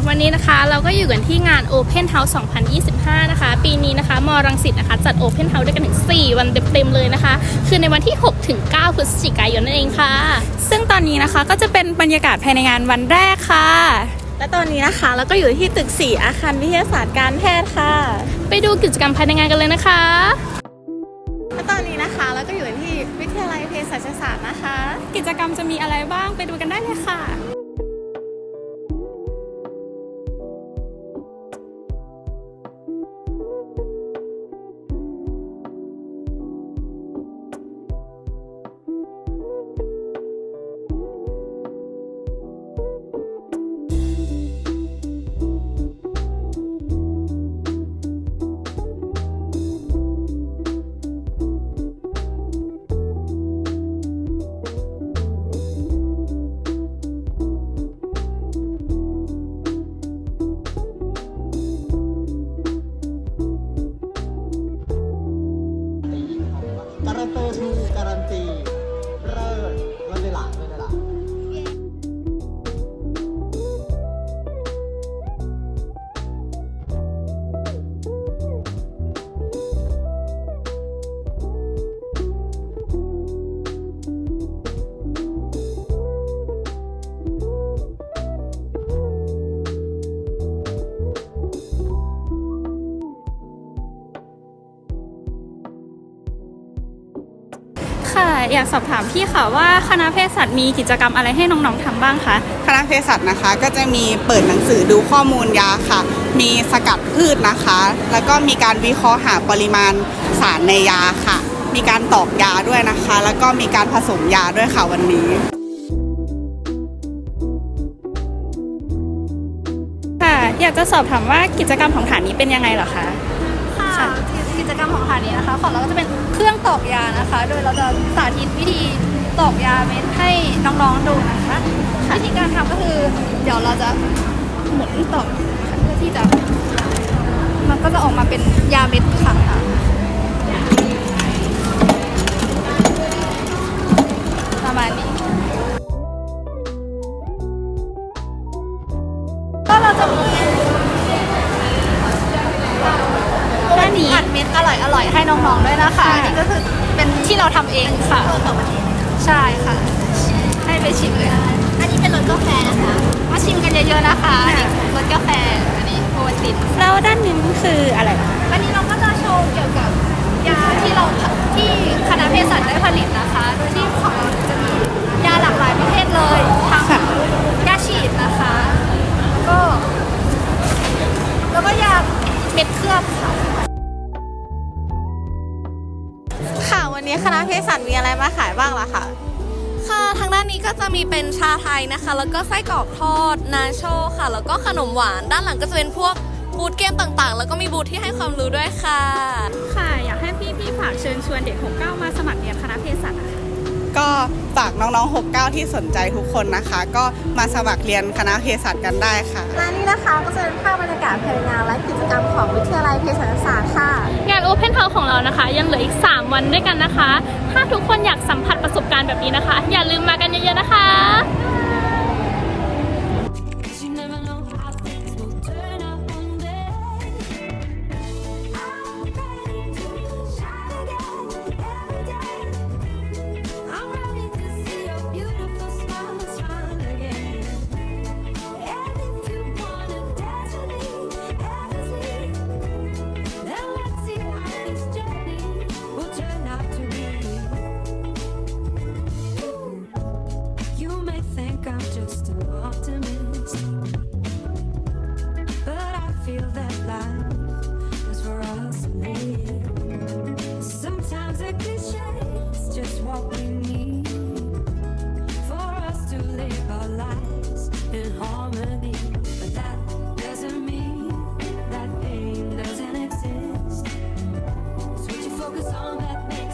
ค่ะวันนี้นะคะเราก็อยู่กันที่งาน Open House 2025 นะคะ ปีนี้นะคะมรังสิตนะคะ จัด Open House ด้วยกันถึง 4 วันเต็มๆเลยนะคะ คือในวันที่ 6 ถึง 9 พฤศจิกายนนั่นเองค่ะ ซึ่งตอนนี้นะคะก็จะเป็นบรรยากาศภายในงานวันแรกค่ะ และตอนนี้นะคะเราก็อยู่ที่ตึก 4 อาคารวิทยาศาสตร์การแพทย์ค่ะ ไปดูกิจกรรมภายในงานกันเลยนะคะ และตอนนี้นะคะเราก็อยู่ที่วิทยาลัยเภสัชศาสตร์นะคะ กิจกรรมจะมีอะไรบ้างไปดูกันได้เลยค่ะ ค่ะ อยากสอบถามพี่ค่ะว่าคณะเภสัชมีกิจกรรมอะไรให้น้องๆทำบ้างคะคณะเภสัชนะคะก็จะมีเปิดหนังสือดูข้อมูลยาค่ะ มีสกัดพืชนะคะ แล้วก็มีการวิเคราะห์หาปริมาณสารในยาค่ะ มีการตอกยาด้วยนะคะ แล้วก็มีการผสมยาด้วยค่ะวันนี้ค่ะ อยากจะสอบถามว่ากิจกรรมของฐานนี้เป็นยังไงเหรอคะ ค่ะกิจกรรมของฐานนี้นะคะของเราก็จะเป็นเครื่อง ตอกยานะคะ โดยเราจะสาธิตวิธีตอกยาเม็ดให้น้องๆดูนะคะวิธีการทำก็คือ เดี๋ยวเราจะหมุนตอกนะคะเพื่อที่จะ มันก็จะออกมาเป็นยาเม็ดค่ะประ นนี้ อัดเม็ดอร่อยอร่อยๆให้น้องๆด้วยนะคะอันนี่ก็คือเป็นที่เราทำเองค่ะใช่ค่ะ ให้ไปชิมเลยอันนี้เป็นรสกาแฟนะคะมาชิมกันเยอะๆนะคะอันนี้รสกาแฟอันนี้โอวัลตินแล้วด้านนี้คืออะไรเหรอคะวันนี้เราก็จะโชว์เกี่ยวกับยาที่เราที่คณะเภสัชได้ผลิตนะคะโดยที่ของเราจะมียาหลากหลายประเภทเลยทั้งยาฉีดนะคะแล้วก็ แล้วก็ยาเม็ดเคลือบค่ะ นนี้คณะเภสัชมีอะไรมาขายบ้างล่ะคะค่ะทางด้านนี้ก็จะมีเป็นชาไทยนะคะ แล้วก็ไส้กรอกทอดนาโชค่ะ แล้วก็ขนมหวาน ด้านหลังก็จะเป็นพวกบูธเกมต่างๆ แล้วก็มีบูธที่ให้ความรู้ด้วยค่ะ ค่ะ อยากให้พี่พี่ๆฝากเชิญชวนเด็ก 69 มาสมัครเรียนคณะเภสัชอะค่ะ ก็ฝากน้องๆ 69 ที่สนใจทุกคนนะคะ ก็มาสมัครเรียนคณะเภสัชกันได้ค่ะ และนี่นะคะก็จะเป็นภาพบรรยากาศภายในงานและกิจกรรมของวิทยาลัยเภสัชศาสตร์ค่ะ งาน Open House ของเรานะคะ ยังเหลืออีก 3 วันด้วยกันนะคะ ถ้าทุกคนอยากสัมผัสประสบการณ์แบบนี้นะคะ อย่าลืมมากันเยอะๆนะคะ focus on that makes